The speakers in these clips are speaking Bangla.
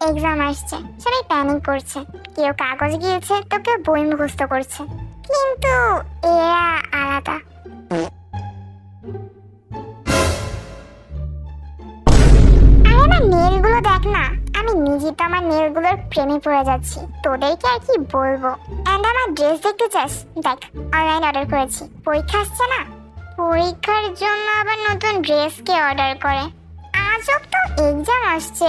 এক্সাম আসছে। সবাই প্যানিক করছে। কেউ কাগজ গিয়েছে, তো কেউ বই মুখস্থ করছে। কিন্তু এরা আলাদা। আরে আমার নেলগুলো দেখ না। আমি নিজে তো আমার নেলগুলোর প্রেমে পড়ে যাচ্ছি। তোদেরকে আর কি বলব? অ্যান্ড আমার ড্রেস দেখতে চাস? দেখ অনলাইন অর্ডার করেছি। পরীক্ষা আসছে না? পরীক্ষার জন্য আবার নতুন ড্রেস কে অর্ডার করে। আজব তো এক্সাম আসছে।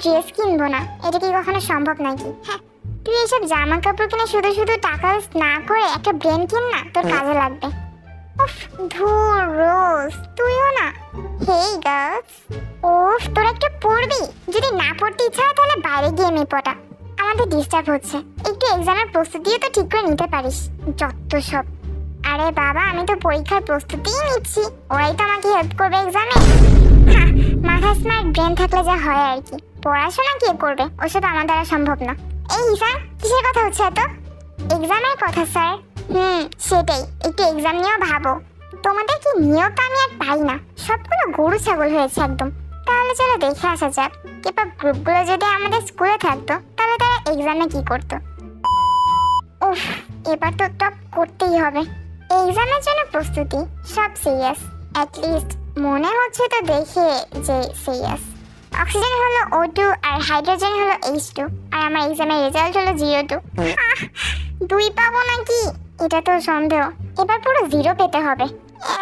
ড্রেস কিনবো না। এটা কি কখনো সম্ভব নাকি? হ্যাঁ তুই এসব জামা কাপড় কিনে শুধু শুধু টাকা না করে একটা ব্রেন কিন না, তোর কাজে লাগবে। উফ, ধুর, রোজ, তুইও না। হেই গার্লস উফ, তোরা একটু পড়বি যদি না পড়তে ইচ্ছা হয় তাহলে বাইরে গিয়ে মেয়ে পড়া আমাদের ডিস্টার্ব হচ্ছে। একটু এক্সামের প্রস্তুতিও তো ঠিক করে নিতে পারিস, যত সব। আরে বাবা, আমি তো পরীক্ষার প্রস্তুতিই নিচ্ছি। ওরাই তো আমাকে হেল্প করবে এক্সামে ব্রেন থাকলে যা হয় আর কি। পড়াশোনা কে করবে? ওসব আমার দ্বারা সম্ভব না। এই ঈশান কিসের কথা হচ্ছে এত? এক্সামের কথা স্যার হুম, সেটাই। একটু এক্সাম নিয়েও ভাবো। তোমাদের কি নিয়েও তো আমি আর পাই না। সবগুলো গরু ছাগল হয়েছে একদম। তাহলে চলো দেখে আসা যাক। এবার গ্রুপগুলো যদি আমাদের স্কুলে থাকতো, তাহলে তারা এক্সামে কি করতো? উফ, এবার তো টপ করতেই হবে। এক্সামের জন্য প্রস্তুতি, সব সিরিয়াস লিস্ট মনে হচ্ছে তো দেখে যে সিরিয়াস অক্সিজেন হলো ও টু আর হাইড্রোজেন হলো এইচ টু আর আমার এক্সামের রেজাল্ট হলো জিরো টু দুই পাবো নাকি? এটা তো সন্দেহ। এবার পুরো জিরো পেতে হবে।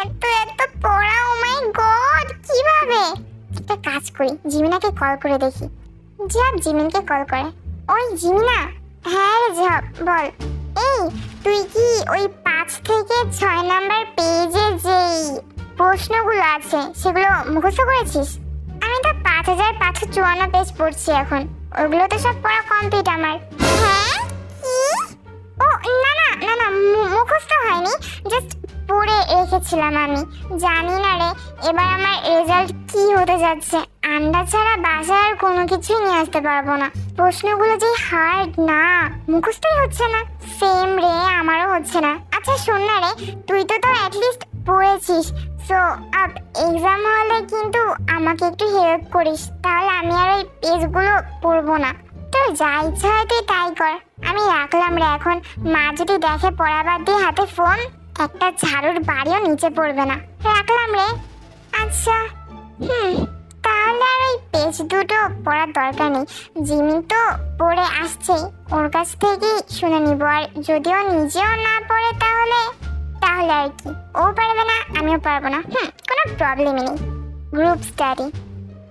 এত এত পড়া ও মাই গড কীভাবে? একটা কাজ করি, জিমিনাকে কল করে দেখি। ঝাপ জিমিনকে কল করে। ওই জিমিনা হ্যাঁ রে ঝাপ বল। এই, তুই কি ওই পাঁচ থেকে ছয় নাম্বার পেজে যেই প্রশ্নগুলো আছে, সেগুলো মুখস্থ করেছিস? পাঁচ হাজার পাঁচশো চুয়ান্ন পেজ পড়ছি এখন। ওগুলো তো সব পড়া কমপ্লিট আমার। হ্যাঁ? ও না না না না মুখস্থ হয়নি। জাস্ট পড়ে রেখেছিলাম আমি। জানি না রে এবার আমার রেজাল্ট কি হতে যাচ্ছে। আন্দাজ ছাড়া বাসায় আর কোনো কিছুই নিয়ে আসতে পারব না। প্রশ্নগুলো যে হার্ড না মুখস্থই হচ্ছে না। সেম রে আমারও হচ্ছে না। আচ্ছা শোন না রে তুই তো তো অ্যাটলিস্ট পড়েছিস। সো আপ এক্সাম হলে কিন্তু আমাকে একটু হেল্প করিস। তাহলে আমি আর ওই পেজগুলো পড়ব না। তোর যা ইচ্ছা হয় তুই তাই কর। আমি রাখলাম রে এখন। মা যদি দেখে পড়াবার দিয়ে হাতে ফোন একটা ঝাড়ুর বাড়িও নিচে পড়বে না। রাখলাম রে। আচ্ছা। হুম, তাহলে আর ওই পেজ দুটো পড়ার দরকার নেই। জিমি তো পড়ে আসছে ওর কাছ থেকেই শুনে নিব। আর যদিও নিজেও না পড়ে, তাহলে তাহলে আর কি। ও পারবে না, আমিও পারব না। হুম, কোনো প্রবলেমই নেই। গ্রুপ স্টাডি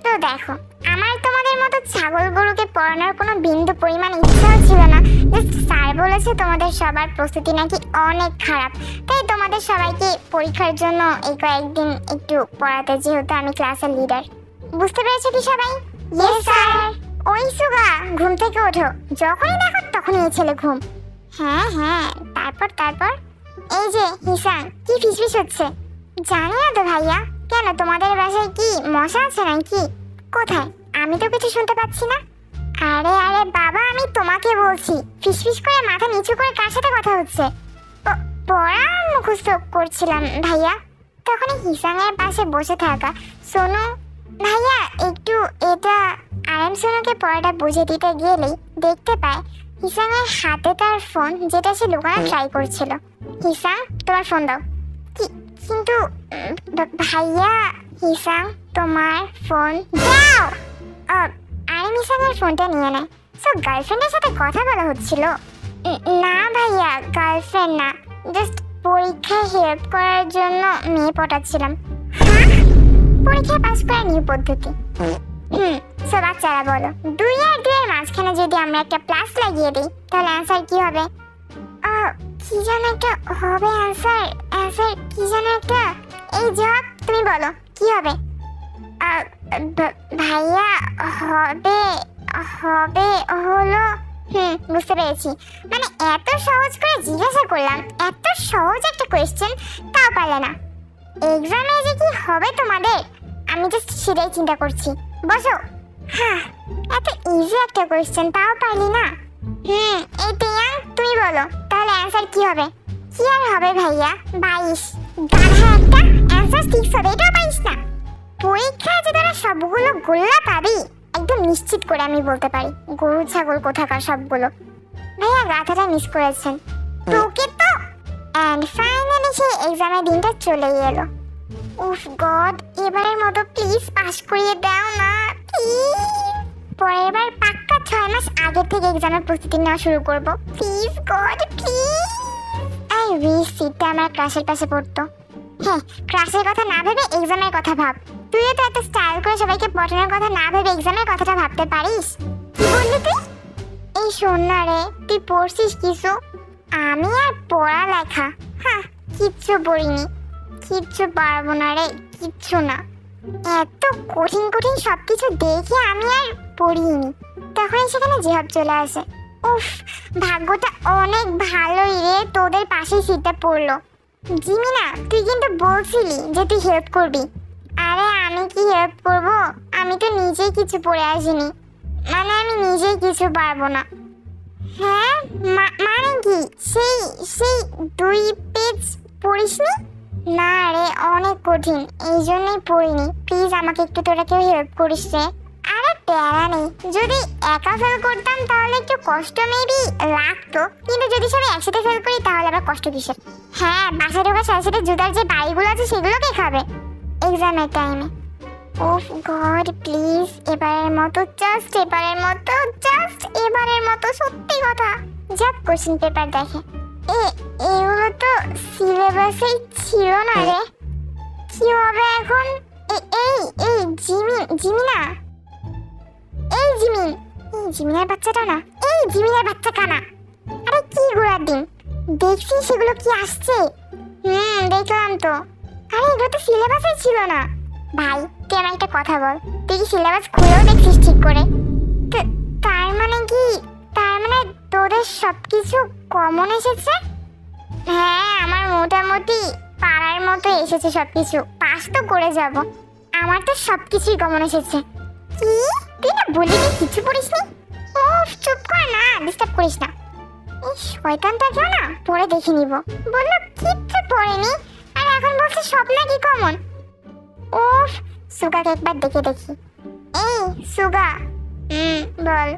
তো দেখো, আমার তোমাদের মতো ছাগল গরুকে পড়ানোর কোনো বিন্দু পরিমাণ ইচ্ছাও ছিল না। জাস্ট স্যার বলেছে তোমাদের সবার প্রস্তুতি নাকি অনেক খারাপ। তাই তোমাদের সবাইকে পরীক্ষার জন্য এই কয়েকদিন একটু পড়াতে, যেহেতু আমি ক্লাসের লিডার বুঝতে পেরেছ কি সবাই? স্যার ওই সুগা, ঘুম থেকে ওঠো। যখনই দেখো, তখনই এই ছেলে ঘুম। হ্যাঁ হ্যাঁ। তারপর তারপর? এই যে হিসান কি ফিসফিস হচ্ছে? জানি না তো ভাইয়া, কেন তোমাদের বাসায় কি মশা আছে নাকি? কোথায়? আমি তো কিছু শুনতে পাচ্ছি না। আরে আরে, বাবা, আমি তোমাকে বলছি, ফিসফিস করে মাথা নিচু করে কার সাথে কথা হচ্ছে? পড়া মুখস্থ করছিলাম, ভাইয়া। তখন হিসানের পাশে বসে থাকা সোনু, ভাইয়া, একটু এটা আরাম সোনুকে পড়াটা বুঝে দিতে গেলেই দেখতে পায় হিসানের হাতে তার ফোন যেটা সে লুকানো ট্রাই করছিল। হিসাম তোমার ফোন দাও। কি- কিন্তু ভাইয়া হিসাম তোমার ফোন দাও। আহ, আরে হিসামের ফোনটা নিয়ে নেয় সো গার্লফ্রেন্ডের সাথে কথা বলা হচ্ছিল। না ভাইয়া গার্লফ্রেন্ড না। জাস্ট পরীক্ষায় হেল্প করার জন্য মেয়ে পটাচ্ছিলাম। হ্যাঁ? পরীক্ষায় পাস করার নিউ পদ্ধতি। হুম সো বাচ্চারা বলো। দুই আর দুইয়ের মাঝখানে যদি আমরা একটা প্লাস লাগিয়ে দিই তাহলে অ্যান্সার কি হবে? কি যেন একটা হবে অ্যান্সার অ্যান্সার কি যেন একটা? এই জবাব তুমি বলো, কি হবে? ভাইয়া হবে হবে হলো, হুম, বুঝতে পেরেছি। মানে এত সহজ করে জিজ্ঞাসা করলাম, এত সহজ একটা কোয়েশ্চেন তাও পারলে না। এক্সামে যে কি হবে তোমাদের? আমি জাস্ট সেটাই চিন্তা করছি। বসো। হ্যাঁ এত ইজি একটা কোয়েশ্চেন তাও পারলি না। কি হবে? কি আর হবে ভাইয়া? বাইশ। গাধা একটা অ্যান্সার সিক্স হবে, এটাও পারিস না। পরীক্ষায় যে তোরা সবগুলো গোল্লা পাবি, একদম নিশ্চিত করে আমি বলতে পারি। গরু, ছাগল কোথাকার সবগুলো। ভাইয়া গাথাটা মিস করেছেন। তোকে তো অ্যান্ড ফাইনালি সেই এক্সামের দিনটা চলেই এলো। উফ গড, এবারের মতো প্লিজ পাস করিয়ে দাও না পরের বার পাক্কা ছয় মাস আগে থেকে এক্সামের প্রস্তুতি নেওয়া শুরু করব। প্লিজ গড প্লিজ উইশ সিটটা আমার ক্রাশের পাশে পড়তো। হ্যাঁ ক্রাশের কথা না ভেবে এক্সামের কথা ভাব। তুইও তো এত স্টাইল করে সবাইকে পটানোর কথা না ভেবে এক্সামের কথাটা ভাবতে পারিস। বললি তুই? এই শোন না রে, তুই পড়ছিস কিছু? আমি আর পড়ালেখা। হ্যাঁ কিচ্ছু পড়িনি। কিচ্ছু পারব না রে, কিচ্ছু না। এত কঠিন কঠিন সবকিছু দেখে আমি আর পড়িনি তখনই সেখানে জেহাব চলে আসে। উফ, ভাগ্যটা অনেক ভালোই রে। তোদের পাশেই সিটটা পড়ল। জিমিনা, তুই কিন্তু বলছিলি যে তুই হেল্প করবি। আরে আমি কি হেল্প করব? আমি তো নিজেই কিছু পড়ে আসিনি। মানে আমি নিজেই কিছু পারব না। হ্যাঁ? মানে কি? সেই সেই দুই পেজ পড়িসনি? না রে, অনেক কঠিন। এই জন্যই পড়িনি। প্লিজ আমাকে একটু তোরা কেউ হেল্প করিস রে। প্যারা নেই যদি একা ফেল করতাম তাহলে একটু কষ্ট মেবি লাগতো। কিন্তু যদি সবাই একসাথে ফেল করি তাহলে আবার কষ্ট কিসের? হ্যাঁ বাসা ঢোকার সাথে সাথে জুতার যে বাড়িগুলো আছে সেগুলো কে খাবে? এক্সামের টাইমে ওফ গড প্লিজ এবারের মতো জাস্ট এবারের মতো জাস্ট এবারের মতো সত্যি কথা। যাক কোশ্চেন পেপার দেখে। এ, এগুলো তো সিলেবাসেই ছিল না রে। কি হবে এখন? এই এই, জিমি জিমি না এই জিমি এই জিমিনের বাচ্চাটা না, এই জিমিনের বাচ্চা কানা। আরে কি ঘোরার দিন দেখছি সেগুলো কি আসছে? হুম, দেখলাম তো। আরে এগুলো তো সিলেবাসে ছিল না। ভাই, তুই আমার একটা কথা বল, তুই কি সিলেবাস খুলেও দেখছিস ঠিক করে? তার মানে কি, তার মানে তোদের সব কিছু কমন এসেছে? হ্যাঁ আমার মোটামুটি পাড়ার মতো এসেছে সব কিছু পাস তো করে যাব। আমার তো সব কিছুই কমন এসেছে। কি? তুই না বলি কিছু পড়িসনি ও চুপ কর না ডিস্টার্ব করিস না। এই শয়তানটা কেউ না, পরে দেখে নিব। বলল, কিচ্ছু পড়েনি, আর এখন বলছে সব নাকি কমন উফ, সুগাকে একবার দেখে দেখি। এই, সুগা। হুম, বল।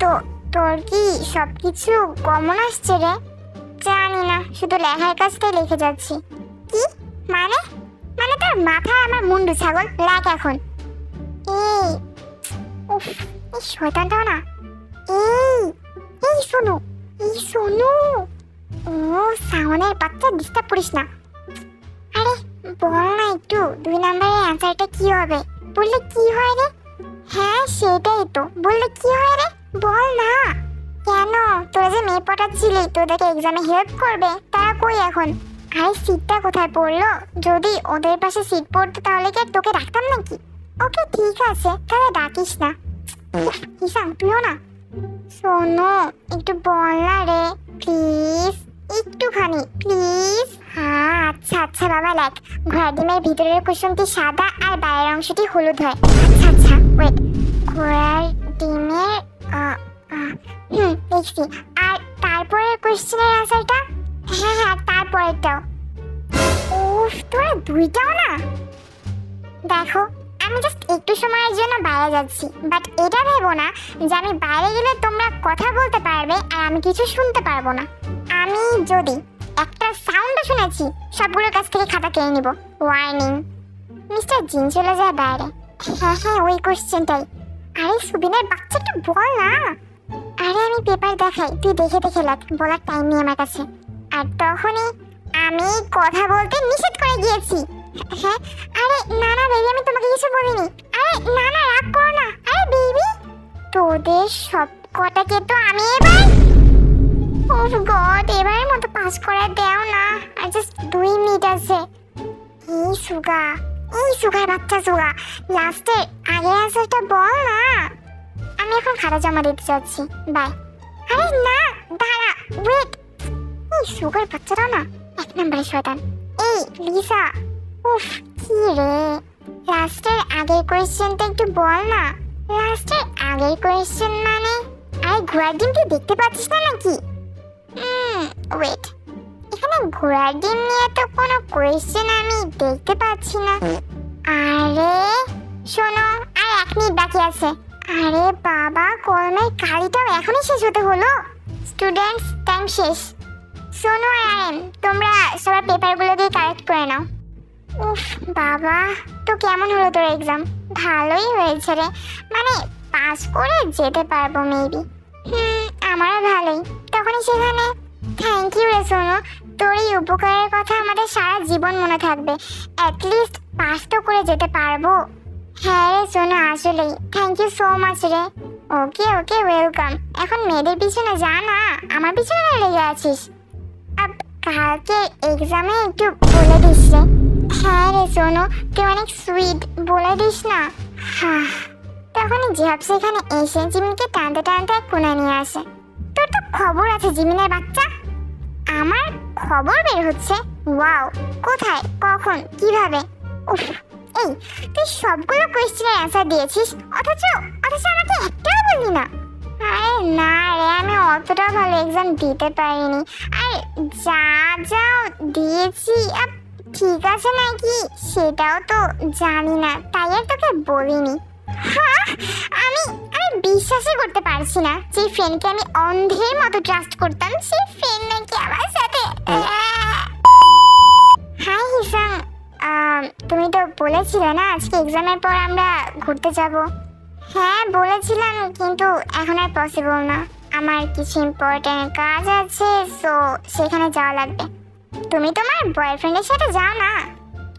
তো, তোর কি সব কিছু কমন আসছে রে? জানি না, শুধু লেখার কাজটাই লিখে যাচ্ছি। কি? মানে? মানে তোর মাথায় আমার মুন্ডু ছাগল? লেখ এখন। এই উফ এই শয়তানটাও না। এই এই শোনো এই শোনো ও সাউনের বাচ্চা ডিস্টার্ব করিস না। আরে, বল না একটু, দুই নম্বরের অ্যান্সারটা কি হবে? বললে কি হয় রে? হ্যাঁ সেটাই তো। বললে কি হয় রে? বল না। কেন? তোরা যে মেয়ে পটাচ্ছিলি, তোদেরকে এক্সামে হেল্প করবে, তারা কই এখন? আরে সিটটা কোথায় পড়ল? যদি ওদের পাশে সিট পড়তো, তাহলে কি তোকে রাখতাম নাকি? ওকে, ঠিক আছে, তাহলে ডাকিস না। হিসাম তুইও না। শোনো, একটু বল রে প্লিজ একটুখানি প্লিজ হ্যাঁ আচ্ছা আচ্ছা বাবা লেখ ঘোড়ার ডিমের ভিতরের কুসুমটি সাদা আর বাইরের অংশটি হলুদ হয়। আচ্ছা আচ্ছা ওয়েট ঘোড়ার ডিমের হুম, দেখছি। আর তারপরের কোশ্চেনের আনসারটা হ্যাঁ হ্যাঁ তারপরেরটাও। উফ, তোরা দুইটাও না? দেখো আমি জাস্ট একটু সময়ের জন্য বাইরে যাচ্ছি। বাট এটা ভেবো না যে আমি বাইরে গেলে তোমরা কথা বলতে পারবে আর আমি কিছু শুনতে পারব না। আমি যদি একটা সাউন্ডও শুনেছি, সবগুলোর কাছ থেকে খাতা কেড়ে নিব। ওয়ার্নিং মিস্টার জিন চলে যায় বাইরে। হ্যাঁ হ্যাঁ ওই কোশ্চেনটাই আরে সুবিনের বাচ্চাটা বল না। আরে আমি পেপার দেখাই, তুই দেখে দেখে লেখ, বলার টাইম নেই আমার কাছে। আর তখনই আমি কথা বলতে নিষেধ করে গিয়েছি। হ্যাঁ আরে না না বেবি, আমি তোমাকে কিছু বলিনি। আরে না না রাগ করো না। আরে, বেবি, তোদের সব কটাকে তো আমি এবার ওফ গড, এবারের মতো পাস করে দাও না। আর জাস্ট দুই মিনিট আছে। এই সুগা, এই সুগার বাচ্চা সুগা লাস্টে আগে অ্যান্সারটা বল না। আমি এখন খাতা জমা দিতে যাচ্ছি। বাই আরে, না, দাঁড়া ওয়েট এই সুগার বাচ্চাটা না, এক নম্বরে শয়তান। এই, লিসা। উফ, কি রে? লাস্টের আগের কোয়েশ্চেনটা একটু বল না। লাস্টের আগের কোয়েশ্চেন মানে? আরে ঘোড়ার ডিম দেখতে পাচ্ছিস না নাকি? ওয়েট এখানে ঘোড়ার ডিম নিয়ে তো কোনো কোয়েশ্চেন আমি দেখতে পাচ্ছি না। আরে, শোনো, আর এক মিনিট বাকি আছে। আরে বাবা, কলমের কালিটাও এখনই শেষ হতে হলো। স্টুডেন্টস টাইম শেষ। সোনু আর তোমরা সবার পেপারগুলো দিয়ে কালেক্ট করে নাও। উফ, বাবা, তো কেমন হলো তোর এক্সাম ভালোই হয়েছে রে। মানে পাস করে যেতে পারব মেবি হুম, আমারও ভালোই। তখনই সেখানে থ্যাংক ইউ রে সোনু, তোর এই উপকারের কথা আমাদের সারা জীবন মনে থাকবে। অ্যাটলিস্ট পাস তো করে যেতে পারব। হ্যাঁ রে সোনু, আসলেই। থ্যাংক ইউ সো মাচ রে। ওকে ওকে ওয়েলকাম এখন মেয়েদের পিছনে যা না, আমার পিছনে লেগে আছিস। কালকে এক্সামে একটু বলে দিস রে। হ্যাঁ রে সোনু, তুই অনেক সুইট বলে দিস না। হ্যাঁ তখনই জিহাব সেখানে এসে জিমিনকে টানতে টানতে এক কোণে নিয়ে আসে। তোর তো খবর আছে জিমিনের বাচ্চা। আমার খবর বের হচ্ছে। ওয়াও, কোথায়, কখন, কীভাবে? উফ, এই, তুই সবগুলো কোয়েশ্চেনের অ্যান্সার দিয়েছিস। অথচ অথচ আমাকে একটাও বললি না। আরে না রে, আমি অতটা ভালো এক্সাম দিতে পারিনি। আর যা যা দিয়েছি ঠিক আছে নাকি? সেটাও তো জানি না তাই আর তোকে বলিনি। হ্যাঁ আমি আমি বিশ্বাসই করতে পারছি না যে ফ্রেন্ডকে আমি অন্ধের মতো ট্রাস্ট করতাম সেই ফ্রেন্ড নাকি আমার সাথে। হাই হিসাম তুমি তো বলেছিলে না আজকে এক্সামের পর আমরা ঘুরতে যাব। হ্যাঁ বলেছিলাম কিন্তু এখন আর পসিবল না। আমার কিছু ইম্পর্টেন্ট কাজ আছে সো সেখানে যাওয়া লাগবে। তুমি তোমার বয়ফ্রেন্ডের সাথে যাও না।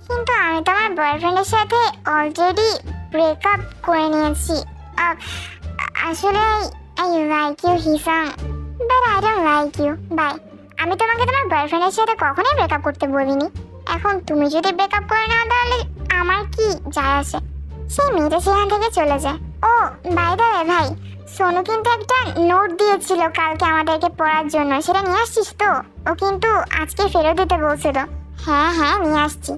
কিন্তু আমি তোমার বয়ফ্রেন্ডের সাথে অলরেডি ব্রেকআপ করে নিয়েছি। আসলে I like you হিসাং but I don't like you bye আমি তোমাকে তোমার বয়ফ্রেন্ডের সাথে কখনোই ব্রেকআপ করতে বলিনি। এখন তুমি যদি ব্রেকআপ করে নাও, তাহলে আমার কি যায় আসে? সেই মেয়েটা সেখান থেকে চলে যায়। ও বাই ওয়ে ভাই সোনু কিন্তু একটা নোট দিয়েছিল কালকে আমাদেরকে পড়ার জন্য। সেটা নিয়ে আসছিস তো? ও কিন্তু আজকে ফেরত দিতে বলছিল। হ্যাঁ হ্যাঁ নিয়ে আসছি।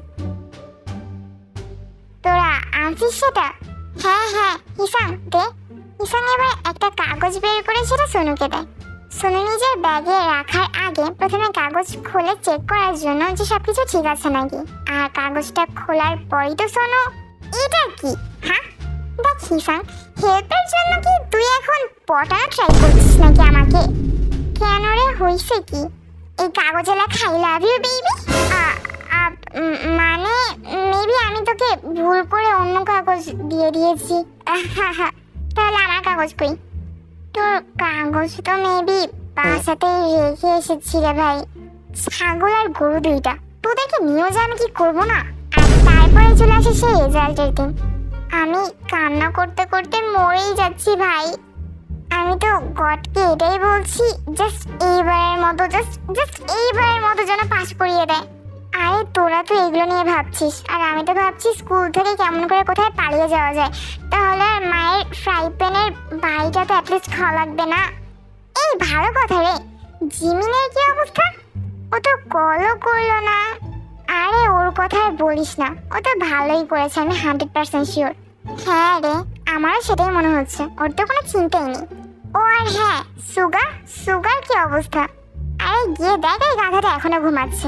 তোরা আনছিস সেটা? হ্যাঁ হ্যাঁ হিসাম দে। হিসাম এবার একটা কাগজ বের করে সেটা সোনুকে দেয়। সোনু নিজের ব্যাগে রাখার আগে প্রথমে কাগজ খুলে চেক করার জন্য যে সব কিছু ঠিক আছে নাকি। আর কাগজটা খোলার পরই তো সোনু, এটা কি? হ্যাঁ দেখ হিসাম হেল্পের জন্য কি তুই এখন পটানো ট্রাই করছিস নাকি আমাকে? কেন রে, হইছে কি? এই কাগজে লেখা আই লাভ ইউ বেবি মানে মেবি আমি তোকে ভুল করে অন্য কাগজ দিয়ে দিয়েছি। তাহলে আমার কাগজ কই? তোর কাগজ তো মেবি বাসাতেই রেখে এসেছি রে ভাই। ছাগল আর গরু দুইটা। তোদেরকে নিয়েও যে আমি কি করব না? আর তারপরে চলে আসে সেই রেজাল্টের দিন। আমি কান্না করতে করতে মরেই যাচ্ছি ভাই। আমি তো গডকে এটাই বলছি জাস্ট এইবারের মতো জাস্ট জাস্ট এইবারের মতো যেন পাস করিয়ে দেয়। আরে তোরা তো এগুলো নিয়ে ভাবছিস, আর আমি তো ভাবছি স্কুল থেকে কেমন করে কোথায় পালিয়ে যাওয়া যায়। তাহলে আর মায়ের ফ্রাই প্যানের বাড়িটা তো অ্যাটলিস্ট খাওয়া লাগবে না। এই ভালো কথা রে, জিমিনের কি অবস্থা? ও তো কলও করল না। আরে, ওর কথা আর বলিস না। ও তো ভালোই করেছে, আমি হান্ড্রেড পার্সেন্ট শিওর। হ্যাঁ রে, আমারও সেটাই মনে হচ্ছে। ওর তো কোনো চিন্তাই নেই। ও আর হ্যাঁ সুগার? সুগার কি অবস্থা? আরে, গিয়ে দেখ, এই গাধাটা এখনও ঘুমাচ্ছে।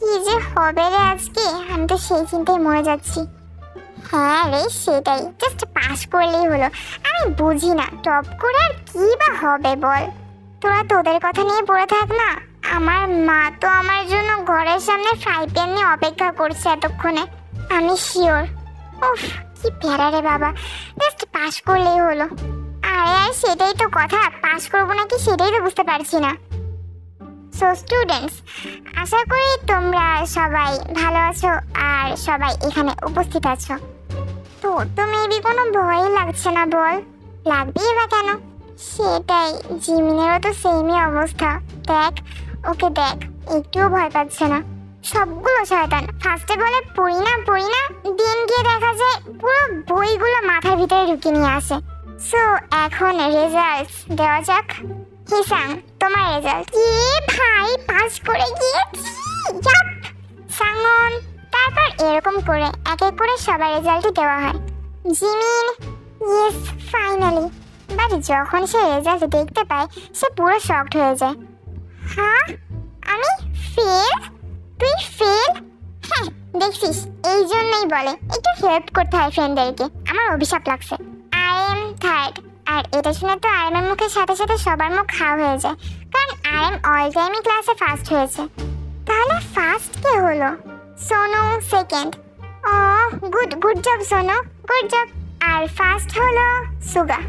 কি যে হবে রে আজকে? আমি তো সেই চিন্তায় মরে যাচ্ছি। হ্যাঁ রে, সেটাই। জাস্ট পাস করলেই হলো। আমি বুঝি না, টপ করে আর কি বা হবে বল? তোরা তোদের কথা নিয়ে পড়ে থাক না। আমার মা তো আমার জন্য ঘরের সামনে ফ্রাই প্যান নিয়ে অপেক্ষা করছে এতক্ষণে। আমি শিওর উফ, কি প্যারা রে বাবা। জাস্ট পাস করলেই হলো। আরে, আর, সেটাই তো কথা। পাস করব নাকি সেটাই তো বুঝতে পারছি না। সো স্টুডেন্টস আশা করি তোমরা সবাই ভালো আছো আর সবাই এখানে উপস্থিত আছো। তোর তো মেবি কোনো ভয়ই লাগছে না, বল। লাগবেই বা কেন? সেটাই, জিমিনেরও তো সেমই অবস্থা। দেখ ওকে দেখ, একটুও ভয় পাচ্ছে না। সবগুলো শয়তান। ফার্স্টে বলে, পড়ি না পড়ি না। দিন গিয়ে দেখা যায়, পুরো বইগুলো মাথার ভিতরে ঢুকিয়ে নিয়ে আসে। সো এখন রেজাল্ট দেওয়া যাক। হিসাম তোমার রেজাল্ট কি ভাই পাস করে গিয়েছি। ইয়াপ! সাঙ্গন, তারপর এরকম করে, এক এক করে সবার রেজাল্টই দেওয়া হয়। জিমিন ইয়েস ফাইনালি বাট যখন সে রেজাল্ট দেখতে পায়, সে পুরো শকড হয়ে যায়। হ্যাঁ আমি ফেল তুই ফেল হ্যাঁ দেখছিস এই জন্যই বলে, একটু হেল্প করতে হয় ফ্রেন্ডদেরকে আমার অভিশাপ লাগছে। আর এম থার্ড আর এটা শুনে তো আর এম মুখের সাথে সাথে সবার মুখ খাওয়া হয়ে যায়, কারণ আর এম অল টাইমই ক্লাসে ফার্স্ট হয়েছে। তাহলে ফার্স্ট কে হলো? সোনু সেকেন্ড ও good good job Sonu good job আর ফার্স্ট হলো সুগা।